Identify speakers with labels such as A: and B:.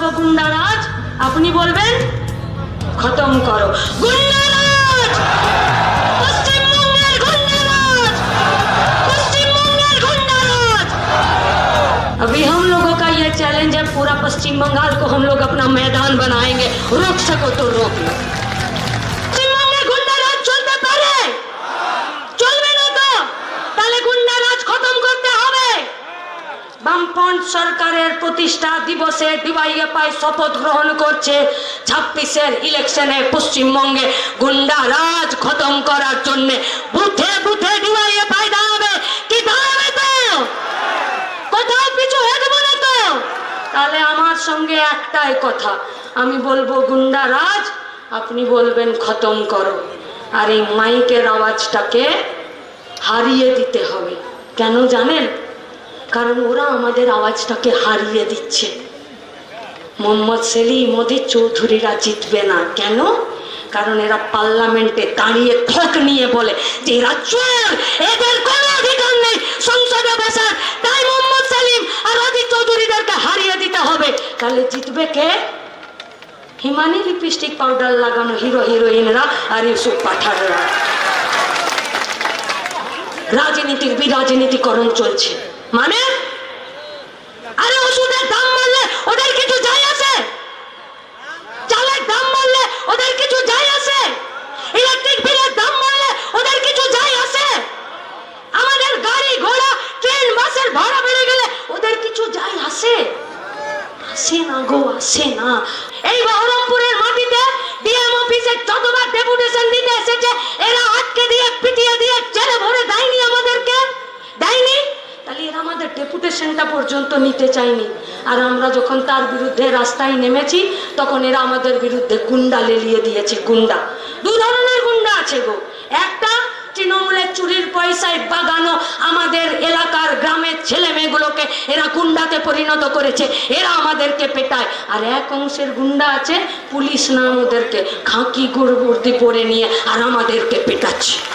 A: বলবো গুন্ডারাজ আপনি বলবেন খতম করো গুন্ডারাজ পশ্চিমবঙ্গের গুন্ডারাজ पश्चिमबंगेर गुंडाराज अभी हम लोगों का ये चैलेंज है पूरा पश्चिम बंगाल को हम लोग अपना मैदान बनाएंगे रोक सको तो रोक लो সরকারের প্রতিষ্ঠা দিবসে ডিওয়াইএফআই শপথ গ্রহণ করছে ছাব্বিশের ইলেকশনে পশ্চিমবঙ্গে গুন্ডারাজ খতম করার জন্য। বুথে বুথে ডিওয়াইএফআই দাঁড়াবে। কি দাঁড়াবে তো? কোথাও পিছু হটবো না তো? তাহলে আমার সঙ্গে একটাই কথা। আমি বলব গুন্ডারাজ আপনি বলবেন খতম করো। আর এই মাইকের আওয়াজটাকে হারিয়ে দিতে হবে। কেন জানেন? কারণ ওরা আমাদের আওয়াজটাকে হারিয়ে দিচ্ছে। মোহাম্মদ সেলিম মোদির চৌধুরীরা জিতবে না। কেন? কারণ এরা পার্লামেন্টে দাঁড়িয়ে ঠক নিয়ে বলে যে এরা চোর এদের কোনো অধিকার নেই। সংসদে বসার তাই মোহাম্মদ সেলিম আর অজিত চৌধুরীদেরকে হারিয়ে দিতে হবে। তাহলে জিতবে কে? হিমানি লিপস্টিক পাউডার লাগানো হিরো, হিরোইনরা আর ইউসুফ পাঠাররা রাজনীতির বিরাজনীতিকরণ চলছে। মানে? আরে ওষুধের দাম বাড়লে ওদের কিছু যায় আসে। চালের দাম বাড়লে ওদের কিছু যায় আসে। ইলেকট্রিক বিলের দাম বাড়লে ওদের কিছু যায় আছে আমাদের গাড়ি, ঘোড়া, ট্রেন, বাসের ভাড়া বেড়ে গেলে ওদের কিছু যায় আছে আসে না গো, আসে না। এই বহরমপুরের আমাদের ডেপুটেশনটা পর্যন্ত নিতে চায়নি আর আমরা যখন তার বিরুদ্ধে রাস্তায় নেমেছি, তখন এরা আমাদের বিরুদ্ধে গুন্ডা লেলিয়ে দিয়েছে, গুন্ডা। দু ধরনের গুন্ডা আছে গো। একটা, তৃণমূলের চুরির পয়সায় বাগানো আমাদের এলাকার গ্রামের ছেলে মেয়েগুলোকে এরা গুন্ডাতে পরিণত করেছে, এরা আমাদেরকে পেটায়। আর এক অংশের গুন্ডা আছে, পুলিশ নাম ওদেরকে খাঁকি গুড়বুর্দি পরে নিয়ে আর আমাদেরকে পেটাচ্ছে।